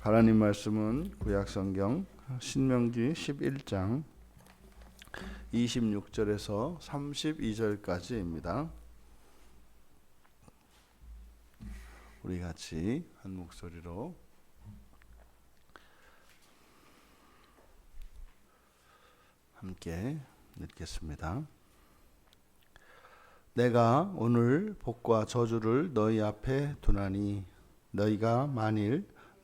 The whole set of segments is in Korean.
하나님 말씀은 구약 성경 신명기 11장 26절에서 32절까지입니다. 우리 같이 한 목소리로 함께 읽겠습니다. 내가 오늘 복과 저주를 너희 앞에 두나니 너희가 만일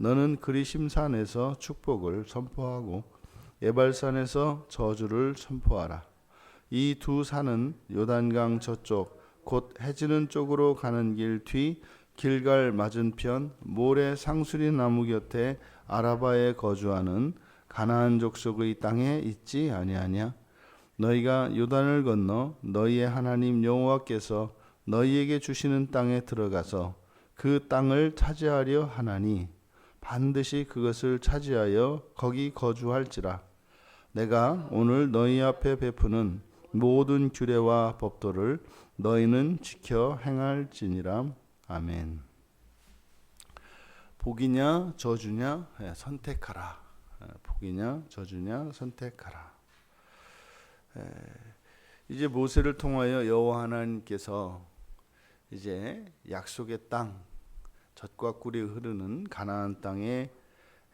너는 그리심산에서 축복을 선포하고 예발산에서 저주를 선포하라. 이 두 산은 요단강 저쪽 곧 해지는 쪽으로 가는 길 뒤 길갈 맞은편 모래 상수리 나무 곁에 아라바에 거주하는 가나안 족속의 땅에 있지 아니하냐? 너희가 요단을 건너 너희의 하나님 여호와께서 너희에게 주시는 땅에 들어가서 그 땅을 차지하려 하나니 반드시 그것을 차지하여 거기 거주할지라 내가 오늘 너희 앞에 베푸는 모든 규례와 법도를 너희는 지켜 행할지니라 아멘. 복이냐 저주냐 예, 선택하라. 예, 복이냐 저주냐 선택하라. 예, 이제 모세를 통하여 여호와 하나님께서 이제 약속의 땅 젖과 꿀이 흐르는 가나안 땅에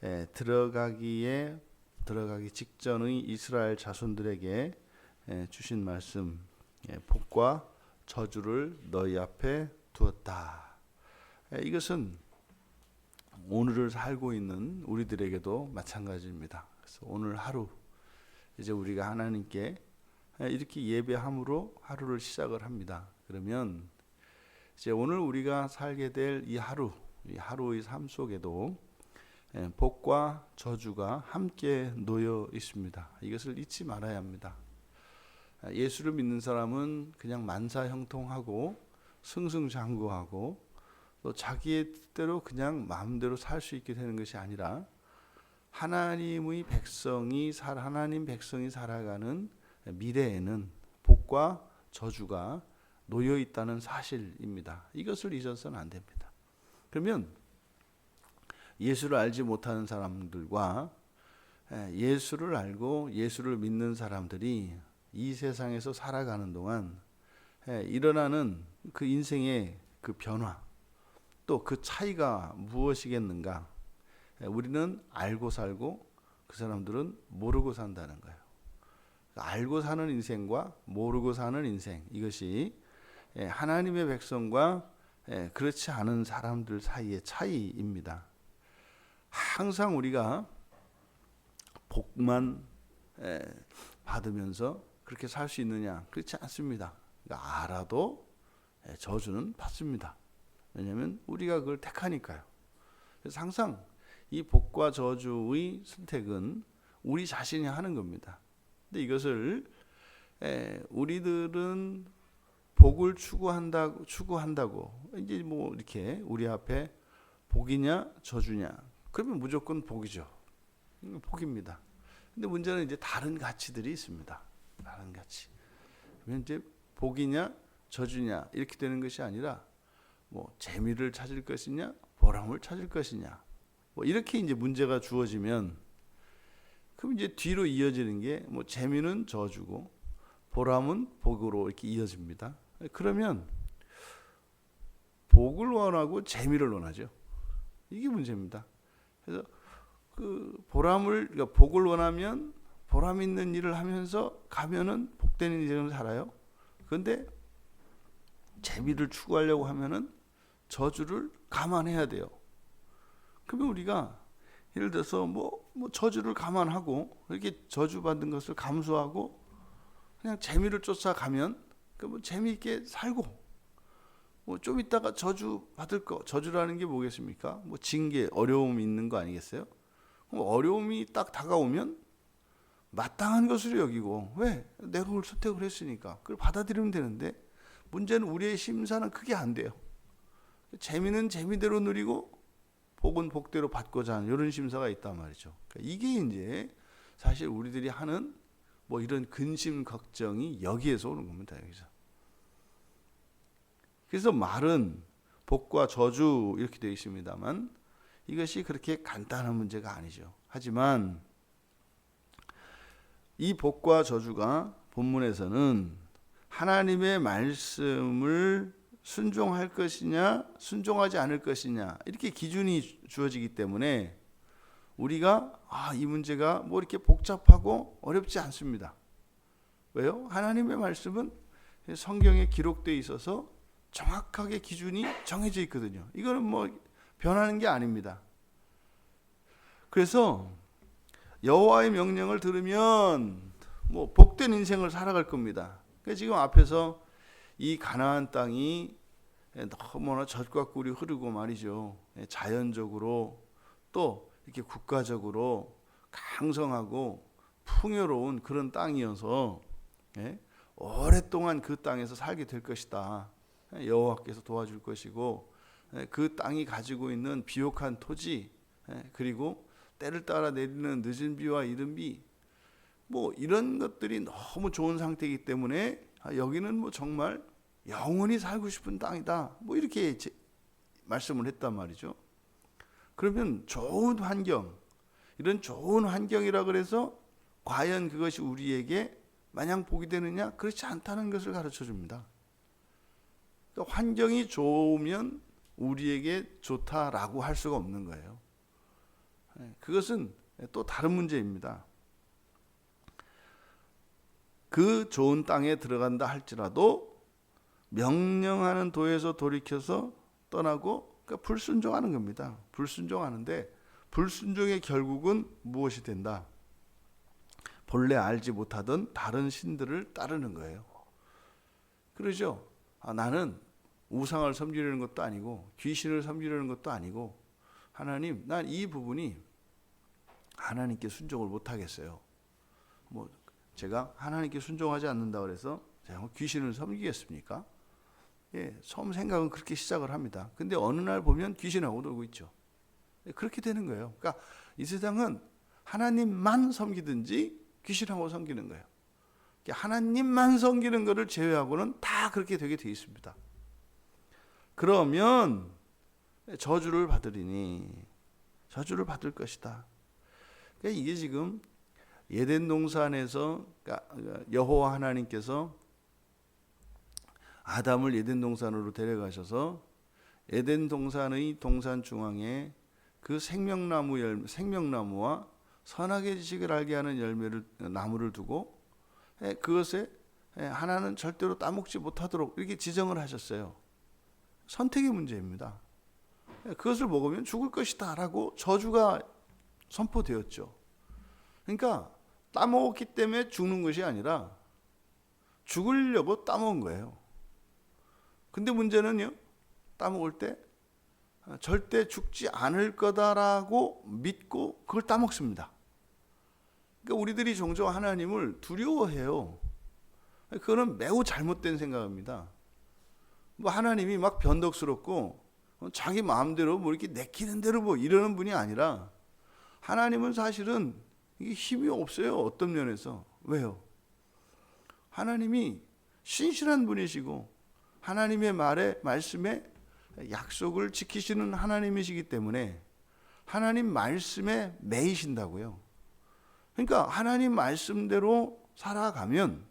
에, 들어가기에 들어가기 직전의 이스라엘 자손들에게 에, 주신 말씀 예, 복과 저주를 너희 앞에 두었다. 에, 이것은 오늘을 살고 있는 우리들에게도 마찬가지입니다. 그래서 오늘 하루 이제 우리가 하나님께 이렇게 예배함으로 하루를 시작을 합니다. 그러면 이제 오늘 우리가 살게 될 이 하루, 이 하루의 삶 속에도 예, 복과 저주가 함께 놓여 있습니다. 이것을 잊지 말아야 합니다. 아, 예수를 믿는 사람은 그냥 만사형통하고 승승장구하고 또 자기의 뜻대로 그냥 마음대로 살 수 있게 되는 것이 아니라 하나님의 백성이 살 하나님 백성이 살아가는 미래에는 복과 저주가 놓여 있다는 사실입니다. 이것을 잊어서는 안 됩니다. 그러면 예수를 알지 못하는 사람들과 예수를 알고 예수를 믿는 사람들이 이 세상에서 살아가는 동안 일어나는 그 인생의 그 변화 또 그 차이가 무엇이겠는가? 우리는 알고 살고 그 사람들은 모르고 산다는 거예요. 알고 사는 인생과 모르고 사는 인생 이것이 예, 하나님의 백성과 예, 그렇지 않은 사람들 사이의 차이입니다. 항상 우리가 복만 예, 받으면서 그렇게 살 수 있느냐? 그렇지 않습니다. 그러니까 알아도 저주는 받습니다. 왜냐하면 우리가 그걸 택하니까요. 그래서 항상 이 복과 저주의 선택은 우리 자신이 하는 겁니다. 근데 이것을 우리들은 복을 추구한다고 추구한다고 이제 뭐 이렇게 우리 앞에 복이냐 저주냐 그러면 무조건 복이죠. 복입니다. 근데 문제는 이제 다른 가치들이 있습니다. 다른 가치. 그러면 이제 복이냐 저주냐 이렇게 되는 것이 아니라 뭐 재미를 찾을 것이냐 보람을 찾을 것이냐 뭐 이렇게 이제 문제가 주어지면 그럼 이제 뒤로 이어지는 게 뭐 재미는 저주고 보람은 복으로 이렇게 이어집니다. 그러면 복을 원하고 재미를 원하죠. 이게 문제입니다. 그래서 그 보람을 그러니까 복을 원하면 보람 있는 일을 하면서 가면은 복되는 인생을 살아요. 그런데 재미를 추구하려고 하면은 저주를 감안해야 돼요. 그러면 우리가 예를 들어서 뭐, 뭐 저주를 감안하고 이렇게 저주받은 것을 감수하고 그냥 재미를 쫓아가면 그뭐 재미있게 살고 뭐 좀 있다가 저주 받을 거 저주라는 게 뭐겠습니까? 뭐 징계 어려움 있는 거 아니겠어요? 어려움이 딱 다가오면 마땅한 것으로 여기고 왜 내가 그걸 선택을 했으니까 그걸 받아들이면 되는데 문제는 우리의 심사는 크게 안 돼요. 재미는 재미대로 누리고 복은 복대로 받고자 하는 이런 심사가 있단 말이죠. 그러니까 이게 이제 사실 우리들이 하는 뭐 이런 근심 걱정이 여기에서 오는 겁니다. 여기서. 그래서 말은 복과 저주 이렇게 되어 있습니다만 이것이 그렇게 간단한 문제가 아니죠. 하지만 이 복과 저주가 본문에서는 하나님의 말씀을 순종할 것이냐, 순종하지 않을 것이냐, 이렇게 기준이 주어지기 때문에 우리가 아, 이 문제가 뭐 이렇게 복잡하고 어렵지 않습니다. 왜요? 하나님의 말씀은 성경에 기록되어 있어서 정확하게 기준이 정해져 있거든요. 이거는 뭐 변하는 게 아닙니다. 그래서 여호와의 명령을 들으면 뭐 복된 인생을 살아갈 겁니다. 그러니까 지금 앞에서 이 가나안 땅이 너무나 젖과 꿀이 흐르고 말이죠. 자연적으로 또 이렇게 국가적으로 강성하고 풍요로운 그런 땅이어서 예? 오랫동안 그 땅에서 살게 될 것이다. 여호와께서 도와줄 것이고 예, 그 땅이 가지고 있는 비옥한 토지 예, 그리고 때를 따라 내리는 늦은 비와 이른 비, 뭐 이런 것들이 너무 좋은 상태이기 때문에 아, 여기는 뭐 정말 영원히 살고 싶은 땅이다. 뭐 이렇게 말씀을 했단 말이죠. 그러면 좋은 환경, 이런 좋은 환경이라 그래서 과연 그것이 우리에게 마냥 복이 되느냐? 그렇지 않다는 것을 가르쳐 줍니다. 그러니까 환경이 좋으면 우리에게 좋다라고 할 수가 없는 거예요. 예, 그것은 또 다른 문제입니다. 그 좋은 땅에 들어간다 할지라도 명령하는 도에서 돌이켜서 떠나고 그러니까 불순종하는 겁니다. 불순종하는데 불순종의 결국은 무엇이 된다? 본래 알지 못하던 다른 신들을 따르는 거예요. 그러죠. 아, 나는 우상을 섬기려는 것도 아니고 귀신을 섬기려는 것도 아니고 하나님, 난 이 부분이 하나님께 순종을 못 하겠어요. 뭐 제가 하나님께 순종하지 않는다 그래서 제가 뭐 귀신을 섬기겠습니까? 예, 처음 생각은 그렇게 시작을 합니다. 근데 어느 날 보면 귀신하고 놀고 있죠. 예, 그렇게 되는 거예요. 그러니까 이 세상은 하나님만 섬기든지 귀신하고 섬기는 거예요. 하나님만 섬기는 것을 제외하고는 다 그렇게 되게 돼 있습니다. 그러면 저주를 받으리니 저주를 받을 것이다. 그러니까 이게 지금 예덴 동산에서 그러니까 여호와 하나님께서 아담을 예덴 동산으로 데려가셔서 에덴 동산의 동산 중앙에 그 생명나무 열 생명나무와 선악의 지식을 알게 하는 열매를 나무를 두고 예, 그것에 예, 하나는 절대로 따먹지 못하도록 이렇게 지정을 하셨어요. 선택의 문제입니다. 예, 그것을 먹으면 죽을 것이다라고 저주가 선포되었죠. 그러니까 따먹었기 때문에 죽는 것이 아니라 죽으려고 따먹은 거예요. 근데 문제는요, 따먹을 때 절대 죽지 않을 거다라고 믿고 그걸 따먹습니다. 그러니까 우리들이 종종 하나님을 두려워해요. 그거는 매우 잘못된 생각입니다. 뭐 하나님이 막 변덕스럽고 자기 마음대로 뭐 이렇게 내키는 대로 뭐 이러는 분이 아니라 하나님은 사실은 이게 힘이 없어요. 어떤 면에서. 왜요? 하나님이 신실한 분이시고 하나님의 말에 말씀에 약속을 지키시는 하나님이시기 때문에 하나님 말씀에 매이신다고요. 그러니까 하나님 말씀대로 살아가면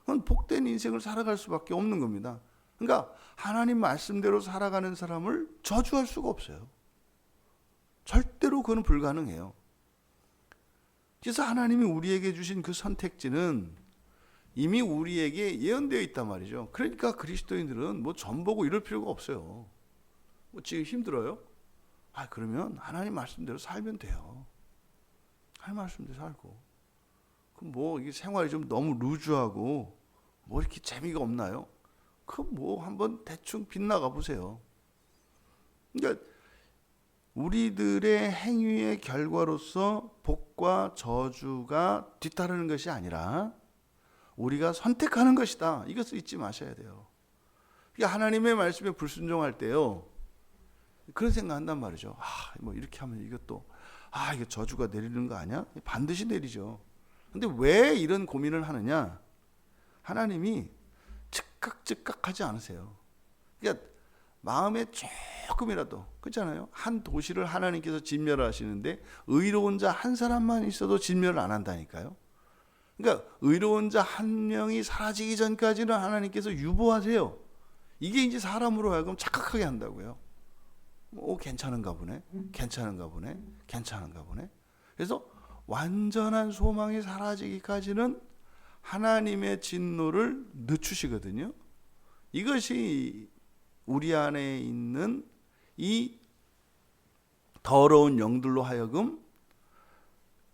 그건 복된 인생을 살아갈 수밖에 없는 겁니다. 그러니까 하나님 말씀대로 살아가는 사람을 저주할 수가 없어요. 절대로 그건 불가능해요. 그래서 하나님이 우리에게 주신 그 선택지는 이미 우리에게 예언되어 있단 말이죠. 그러니까 그리스도인들은 뭐 전보고 이럴 필요가 없어요. 뭐 지금 힘들어요? 아, 그러면 하나님 말씀대로 살면 돼요. 하나님 말씀대로 살고. 그럼 뭐 이게 생활이 좀 너무 루즈하고 뭐 이렇게 재미가 없나요? 그뭐 한번 대충 빗나가 보세요. 그러니까 우리들의 행위의 결과로서 복과 저주가 뒤따르는 것이 아니라 우리가 선택하는 것이다. 이것을 잊지 마셔야 돼요. 그러니까 하나님의 말씀에 불순종할 때요. 그런 생각 한단 말이죠. 아, 뭐 이렇게 하면 이것도 아, 이게 저주가 내리는 거 아니야? 반드시 내리죠. 근데 왜 이런 고민을 하느냐? 하나님이 즉각 즉각 하지 않으세요. 그러니까 마음에 조금이라도 그렇잖아요. 한 도시를 하나님께서 진멸하시는데 의로운 자 한 사람만 있어도 진멸을 안 한다니까요. 그러니까 의로운 자 한 명이 사라지기 전까지는 하나님께서 유보하세요. 이게 이제 사람으로 하여금 착각하게 한다고요. 오 괜찮은가 보네. 괜찮은가 보네. 괜찮은가 보네. 그래서 완전한 소망이 사라지기까지는 하나님의 진노를 늦추시거든요. 이것이 우리 안에 있는 이 더러운 영들로 하여금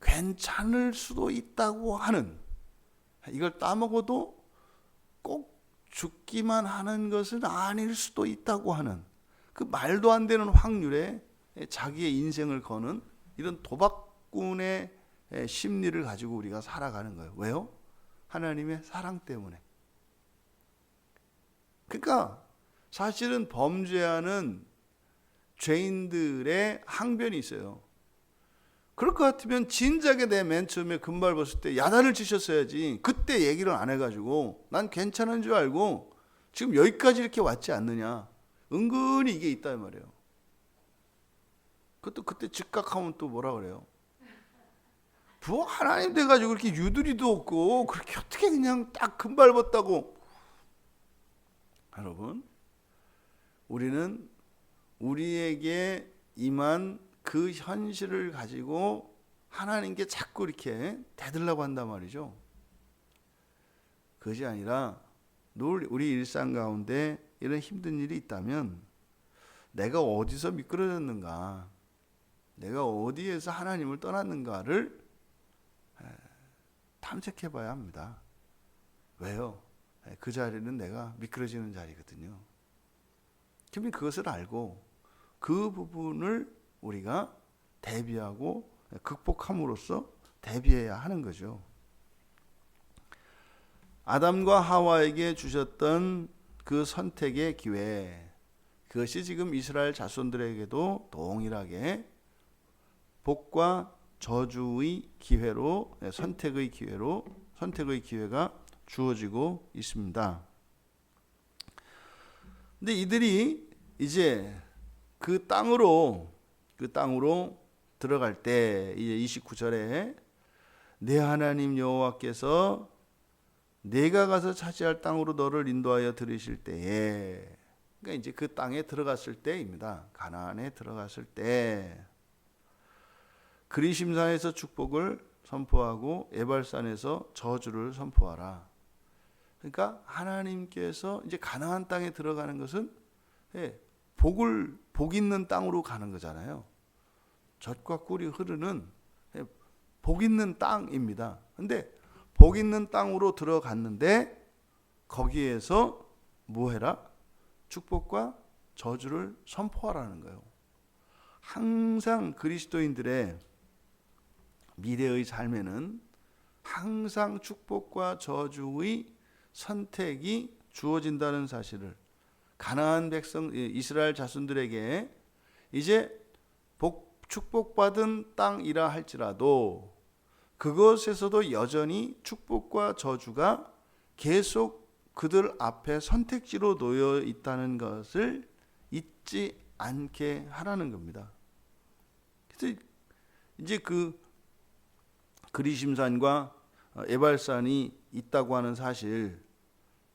괜찮을 수도 있다고 하는 이걸 따먹어도 꼭 죽기만 하는 것은 아닐 수도 있다고 하는 그 말도 안 되는 확률에 자기의 인생을 거는 이런 도박꾼의 심리를 가지고 우리가 살아가는 거예요. 왜요? 하나님의 사랑 때문에. 그러니까 사실은 범죄하는 죄인들의 항변이 있어요. 그럴 것 같으면 진작에 내 맨 처음에 금발 벗을 때 야단을 치셨어야지. 그때 얘기를 안 해가지고 난 괜찮은 줄 알고 지금 여기까지 이렇게 왔지 않느냐. 은근히 이게 있다 말이에요. 그것도 그때 즉각하면 또 뭐라 그래요? 뭐 하나님 돼가지고 그렇게 유두리도 없고 그렇게 어떻게 그냥 딱 금발 벗다고 여러분 우리는 우리에게 임한 그 현실을 가지고 하나님께 자꾸 이렇게 대들라고 한단 말이죠. 그것이 아니라 늘 우리 일상 가운데 이런 힘든 일이 있다면 내가 어디서 미끄러졌는가, 내가 어디에서 하나님을 떠났는가를 탐색해 봐야 합니다. 왜요? 그 자리는 내가 미끄러지는 자리거든요. 그러면 그것을 알고 그 부분을 우리가 대비하고 극복함으로써 대비해야 하는 거죠. 아담과 하와에게 주셨던 그 선택의 기회, 그것이 지금 이스라엘 자손들에게도 동일하게 복과 저주의 기회로 선택의 기회로 선택의 기회가 주어지고 있습니다. 근데 이들이 이제 그 땅으로 그 땅으로 들어갈 때 이제 29절에 내 하나님 여호와께서 내가 가서 차지할 땅으로 너를 인도하여 들으실 때에 그러니까 이제 그 땅에 들어갔을 때입니다. 가나안에 들어갔을 때 그리심산에서 축복을 선포하고 에발산에서 저주를 선포하라. 그러니까 하나님께서 이제 가나안 땅에 들어가는 것은 예, 복을 복 있는 땅으로 가는 거잖아요. 젖과 꿀이 흐르는 예, 복 있는 땅입니다. 근데 복 있는 땅으로 들어갔는데 거기에서 뭐 해라? 축복과 저주를 선포하라는 거예요. 항상 그리스도인들의 미래의 삶에는 항상 축복과 저주의 선택이 주어진다는 사실을 가나안 백성 이스라엘 자손들에게 이제 복 축복받은 땅이라 할지라도 그것에서도 여전히 축복과 저주가 계속 그들 앞에 선택지로 놓여 있다는 것을 잊지 않게 하라는 겁니다. 이제 그 그리심산과 에발산이 있다고 하는 사실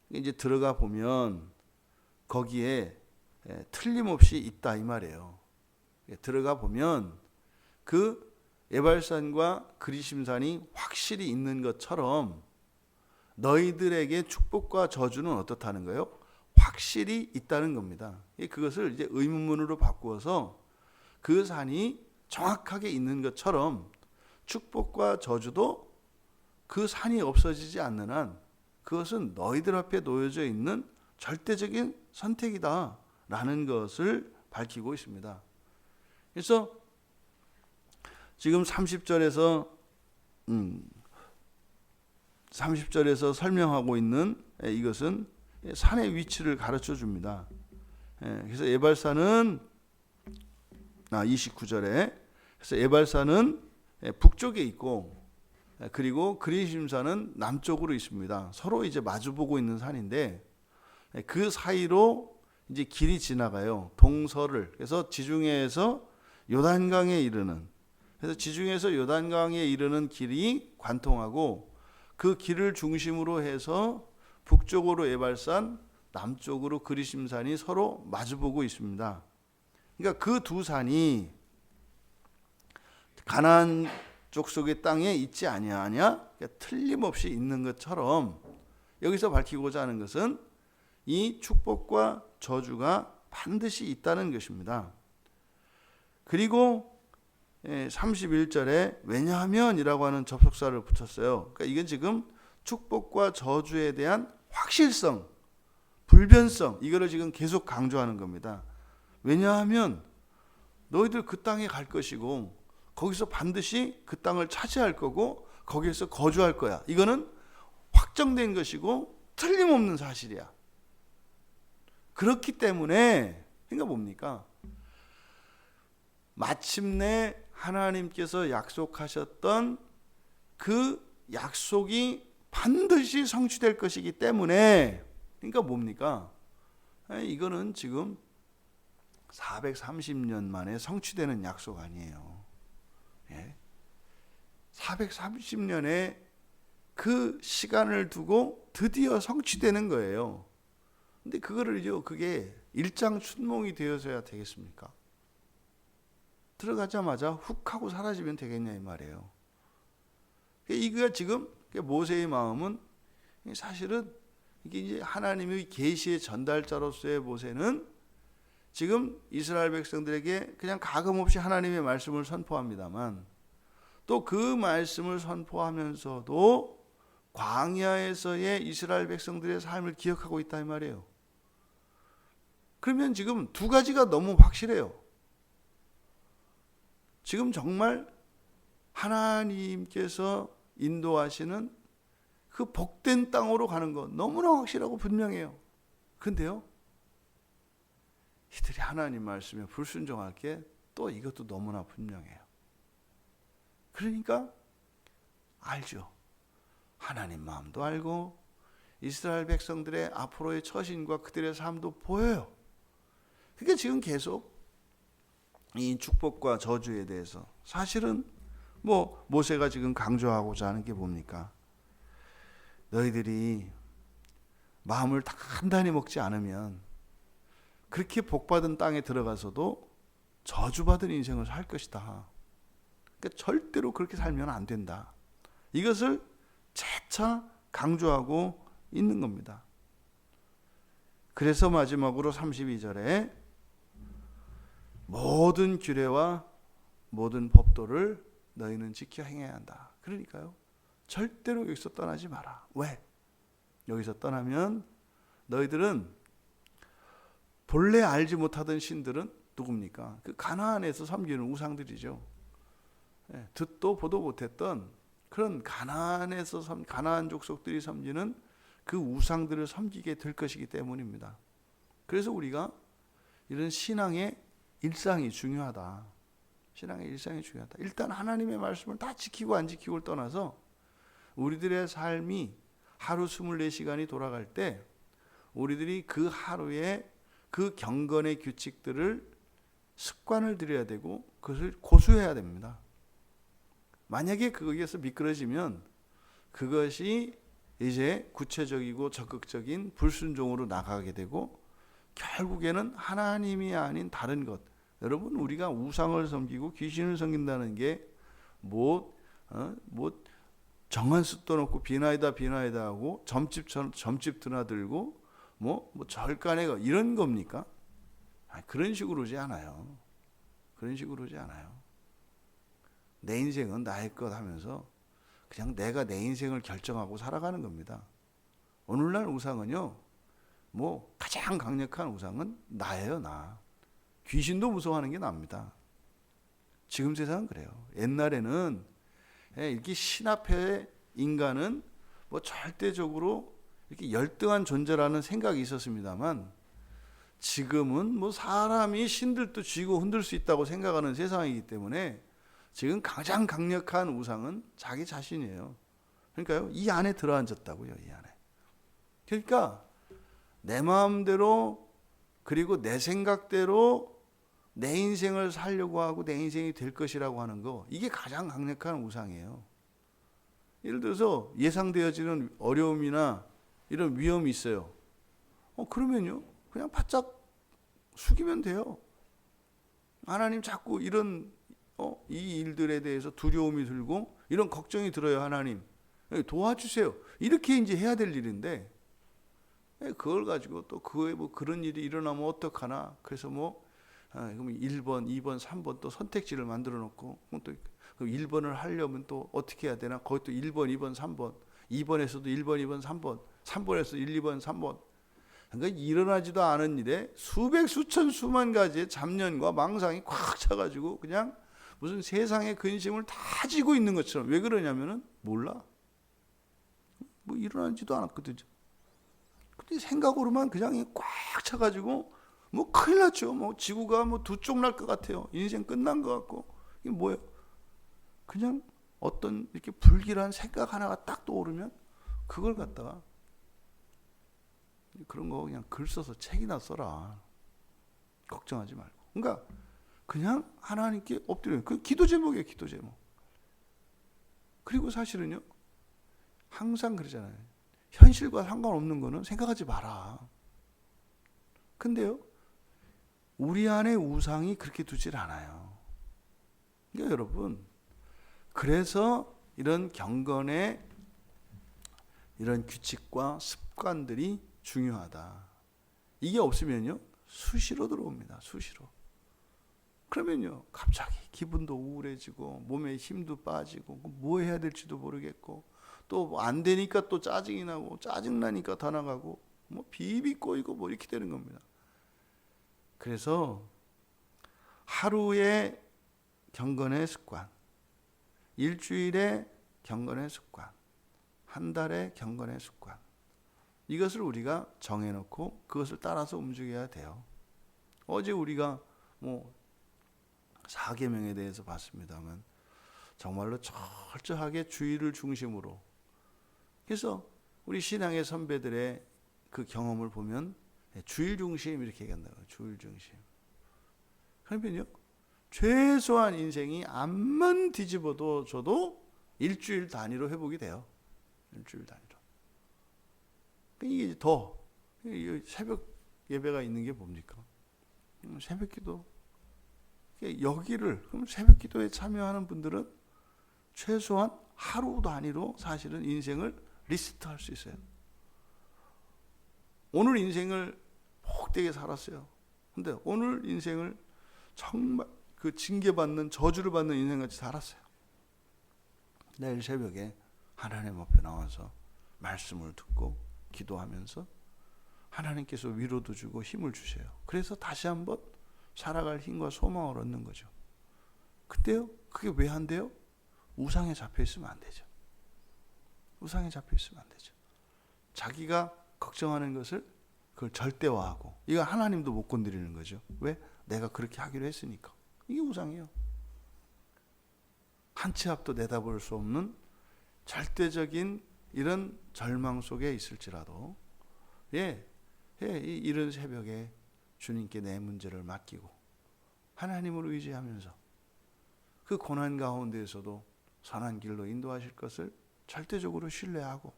이제 들어가 보면 거기에 틀림없이 있다 이 말이에요. 들어가 보면 그 에발산과 그리심산이 확실히 있는 것처럼 너희들에게 축복과 저주는 어떻다는 거예요? 확실히 있다는 겁니다. 그것을 이제 의문문으로 바꾸어서 그 산이 정확하게 있는 것처럼 축복과 저주도 그 산이 없어지지 않는 한 그것은 너희들 앞에 놓여져 있는 절대적인 선택이다. 라는 것을 밝히고 있습니다. 그래서 지금 30절에서 음 30절에서 설명하고 있는 예, 이것은 산의 위치를 가르쳐 줍니다. 예, 그래서 에발산은 아 29절에 그래서 에발산은 예, 북쪽에 있고 예, 그리고 그리심산은 남쪽으로 있습니다. 서로 이제 마주 보고 있는 산인데 예, 그 사이로 이제 길이 지나가요. 동서를 그래서 지중해에서 요단강에 이르는 그래서 지중해에서 요단강에 이르는 길이 관통하고 그 길을 중심으로 해서 북쪽으로 에발산, 남쪽으로 그리심산이 서로 마주보고 있습니다. 그러니까 그 두 산이 가나안 족속의 땅에 있지 아니하냐? 그러니까 틀림없이 있는 것처럼 여기서 밝히고자 하는 것은 이 축복과 저주가 반드시 있다는 것입니다. 그리고 31절에 왜냐하면이라고 하는 접속사를 붙였어요. 그러니까 이건 지금 축복과 저주에 대한 확실성, 불변성 이거를 지금 계속 강조하는 겁니다. 왜냐하면 너희들 그 땅에 갈 것이고 거기서 반드시 그 땅을 차지할 거고 거기에서 거주할 거야. 이거는 확정된 것이고 틀림없는 사실이야. 그렇기 때문에 그러니까 뭡니까? 마침내 하나님께서 약속하셨던 그 약속이 반드시 성취될 것이기 때문에 그러니까 뭡니까? 이거는 지금 430년 만에 성취되는 약속 아니에요. 예? 430년의 그 시간을 두고 드디어 성취되는 거예요. 근데 그거를요, 그게 일장춘몽이 되어서야 되겠습니까? 들어가자마자 훅 하고 사라지면 되겠냐 이 말이에요. 이거 지금 모세의 마음은 사실은 이게 이제 하나님의 계시의 전달자로서의 모세는 지금 이스라엘 백성들에게 그냥 가감 없이 하나님의 말씀을 선포합니다만 또 그 말씀을 선포하면서도 광야에서의 이스라엘 백성들의 삶을 기억하고 있다 이 말이에요. 그러면 지금 두 가지가 너무 확실해요. 지금 정말 하나님께서 인도하시는 그 복된 땅으로 가는 것 너무나 확실하고 분명해요. 근데요, 이들이 하나님 말씀에 불순종할 게 또 이것도 너무나 분명해요. 그러니까 알죠. 하나님 마음도 알고 이스라엘 백성들의 앞으로의 처신과 그들의 삶도 보여요. 그러니까 지금 계속 이 축복과 저주에 대해서 사실은 뭐 모세가 지금 강조하고자 하는 게 뭡니까? 너희들이 마음을 단단히 먹지 않으면 그렇게 복받은 땅에 들어가서도 저주받은 인생을 살 것이다. 그러니까 절대로 그렇게 살면 안 된다. 이것을 재차 강조하고 있는 겁니다. 그래서 마지막으로 32절에 모든 규례와 모든 법도를 너희는 지켜 행해야 한다. 그러니까요. 절대로 여기서 떠나지 마라. 왜? 여기서 떠나면 너희들은 본래 알지 못하던 신들은 누굽니까? 그 가나안에서 섬기는 우상들이죠. 예, 듣도 보도 못했던 그런 가나안에서 섬, 가나안 족속들이 섬기는 그 우상들을 섬기게 될 것이기 때문입니다. 그래서 우리가 이런 신앙의 일상이 중요하다. 신앙의 일상이 중요하다. 일단 하나님의 말씀을 다 지키고 안 지키고를 떠나서 우리들의 삶이 하루 24시간이 돌아갈 때 우리들이 그 하루에 그 경건의 규칙들을 습관을 들여야 되고 그것을 고수해야 됩니다. 만약에 거기에서 미끄러지면 그것이 이제 구체적이고 적극적인 불순종으로 나가게 되고 결국에는 하나님이 아닌 다른 것. 여러분 우리가 우상을 섬기고 귀신을 섬긴다는 게뭐 어? 뭐 정한 숫도 놓고 비나이다 비나이다 하고 점집 점집 드나들고 뭐, 뭐 절간에 이런 겁니까? 아니, 그런 식으로 오지 않아요. 그런 식으로 오지 않아요. 내 인생은 나의 것 하면서 그냥 내가 내 인생을 결정하고 살아가는 겁니다. 오늘날 우상은요, 뭐 가장 강력한 우상은 나예요, 나. 귀신도 무서워하는 게 납니다. 지금 세상은 그래요. 옛날에는 예, 이렇게 신 앞에 인간은 뭐 절대적으로 이렇게 열등한 존재라는 생각이 있었습니다만 지금은 뭐 사람이 신들도 쥐고 흔들 수 있다고 생각하는 세상이기 때문에 지금 가장 강력한 우상은 자기 자신이에요. 그러니까요, 이 안에 들어앉았다고요, 이 안에. 그러니까 내 마음대로 그리고 내 생각대로 내 인생을 살려고 하고 내 인생이 될 것이라고 하는 거 이게 가장 강력한 우상이에요. 예를 들어서 예상되어지는 어려움이나 이런 위험이 있어요. 어 그러면요 그냥 바짝 숙이면 돼요. 하나님 자꾸 이런 어, 이 일들에 대해서 두려움이 들고 이런 걱정이 들어요 하나님 도와주세요. 이렇게 이제 해야 될 일인데 예, 그걸 가지고 또 그에 뭐 그런 일이 일어나면 어떡하나 그래서 뭐 아, 그럼 1번, 2번, 3번 또 선택지를 만들어 놓고 또 그럼 1번을 하려면 또 어떻게 해야 되나? 거기 또 1번, 2번, 3번. 2번에서도 1번, 2번, 3번. 3번에서 1, 2번, 3번. 그러니까 일어나지도 않은 일에 수백 수천 수만 가지의 잡년과 망상이 꽉 차가지고 그냥 무슨 세상의 근심을 다 지고 있는 것처럼 왜 그러냐면은 몰라. 뭐 일어나지도 않았거든요. 생각으로만 그냥 꽉 차가지고 뭐 큰일 났죠. 뭐 지구가 뭐 두 쪽 날 것 같아요. 인생 끝난 것 같고 이게 뭐예요? 그냥 어떤 이렇게 불길한 생각 하나가 딱 떠오르면 그걸 갖다가 그런 거 그냥 글 써서 책이나 써라. 걱정하지 말고. 그러니까 그냥 하나님께 엎드려. 그 기도 제목이에요, 기도 제목. 그리고 사실은요, 항상 그러잖아요. 현실과 상관없는 거는 생각하지 마라. 근데요, 우리 안에 우상이 그렇게 두질 않아요. 그러니까 여러분, 그래서 이런 경건의 이런 규칙과 습관들이 중요하다. 이게 없으면요, 수시로 들어옵니다. 수시로. 그러면요, 갑자기 기분도 우울해지고, 몸에 힘도 빠지고, 뭐 해야 될지도 모르겠고, 또 안 되니까 또 짜증이 나고, 짜증 나니까 더 나가고, 뭐 비비 꼬이고 뭐 이렇게 되는 겁니다. 그래서 하루의 경건의 습관, 일주일의 경건의 습관, 한 달의 경건의 습관. 이것을 우리가 정해놓고 그것을 따라서 움직여야 돼요. 어제 우리가 뭐 사계명에 대해서 봤습니다만 정말로 철저하게 주의를 중심으로 그래서 우리 신앙의 선배들의 그 경험을 보면 주일 중심 이렇게 얘기한다고 주일 중심. 그러면요 최소한 인생이 암만 뒤집어도 저도 일주일 단위로 회복이 돼요. 일주일 단위로. 이게 더 새벽 예배가 있는 게 뭡니까? 음, 새벽 기도. 여기를 그럼 새벽 기도에 참여하는 분들은 최소한 하루 단위로 사실은 인생을 리스트 할 수 있어요. 오늘 인생을 복되게 살았어요. 근데 오늘 인생을 정말 그 징계받는 저주를 받는 인생같이 살았어요. 내일 새벽에 하나님 앞에 나와서 말씀을 듣고 기도하면서 하나님께서 위로도 주고 힘을 주세요. 그래서 다시 한번 살아갈 힘과 소망을 얻는 거죠. 그때요? 그게 왜 안 돼요? 우상에 잡혀 있으면 안 되죠. 우상에 잡혀 있으면 안 되죠. 자기가 걱정하는 것을 그걸 절대화하고 이거 하나님도 못 건드리는 거죠. 왜? 내가 그렇게 하기로 했으니까. 이게 우상이에요. 한 치 앞도 내다볼 수 없는 절대적인 이런 절망 속에 있을지라도 예, 예, 이런 새벽에 주님께 내 문제를 맡기고 하나님을 의지하면서 그 고난 가운데에서도 선한 길로 인도하실 것을 절대적으로 신뢰하고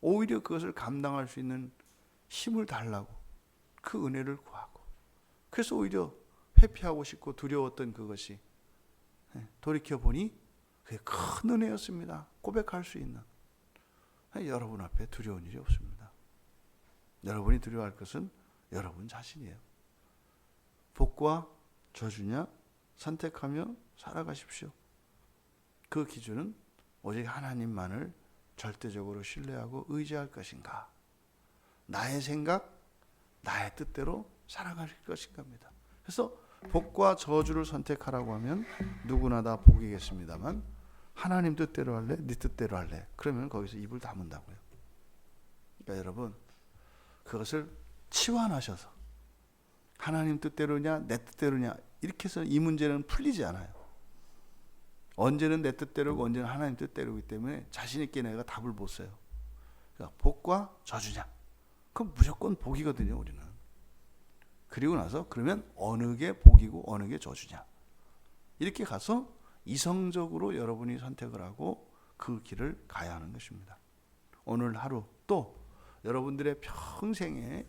오히려 그것을 감당할 수 있는 힘을 달라고 그 은혜를 구하고 그래서 오히려 회피하고 싶고 두려웠던 그것이 예, 돌이켜 보니 그게 큰 은혜였습니다. 고백할 수 있는 여러분 앞에 두려운 일이 없습니다. 여러분이 두려워할 것은 여러분 자신이에요. 복과 저주냐 선택하며 살아가십시오. 그 기준은 오직 하나님만을 절대적으로 신뢰하고 의지할 것인가? 나의 생각, 나의 뜻대로 살아갈 것인가입니다. 그래서 복과 저주를 선택하라고 하면 누구나 다 복이겠습니다만 하나님 뜻대로 할래? 네 뜻대로 할래? 그러면 거기서 입을 다문다고요. 그러니까 여러분 그것을 치환하셔서 하나님 뜻대로냐 내 뜻대로냐 이렇게 해서 이 문제는 풀리지 않아요. 언제는 내 뜻대로고 언제는 하나님 뜻대로이기 때문에 자신 있게 내가 답을 못 써요. 그러니까 복과 저주냐? 그럼 무조건 복이거든요, 우리는. 그리고 나서 그러면 어느 게 복이고 어느 게 저주냐? 이렇게 가서 이성적으로 여러분이 선택을 하고 그 길을 가야 하는 것입니다. 오늘 하루 또 여러분들의 평생의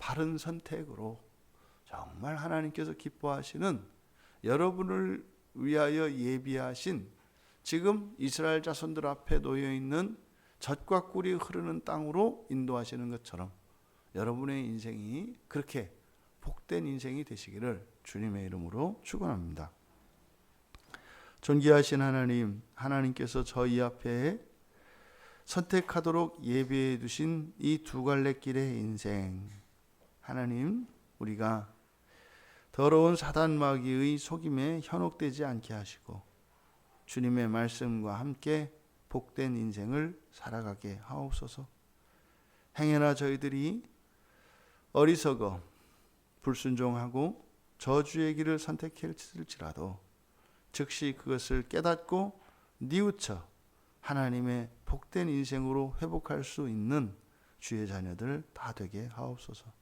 바른 선택으로 정말 하나님께서 기뻐하시는 여러분을 위하여 예비하신 지금 이스라엘 자손들 앞에 놓여 있는 젖과 꿀이 흐르는 땅으로 인도하시는 것처럼 여러분의 인생이 그렇게 복된 인생이 되시기를 주님의 이름으로 축원합니다. 존귀하신 하나님, 하나님께서 저희 앞에 선택하도록 예비해 두신 이 두 갈래 길의 인생. 하나님, 우리가 더러운 사단 마귀의 속임에 현혹되지 않게 하시고 주님의 말씀과 함께 복된 인생을 살아가게 하옵소서. 행여나 저희들이 어리석어 불순종하고 저주의 길을 선택했을지라도 즉시 그것을 깨닫고 뉘우쳐 하나님의 복된 인생으로 회복할 수 있는 주의 자녀들 다 되게 하옵소서.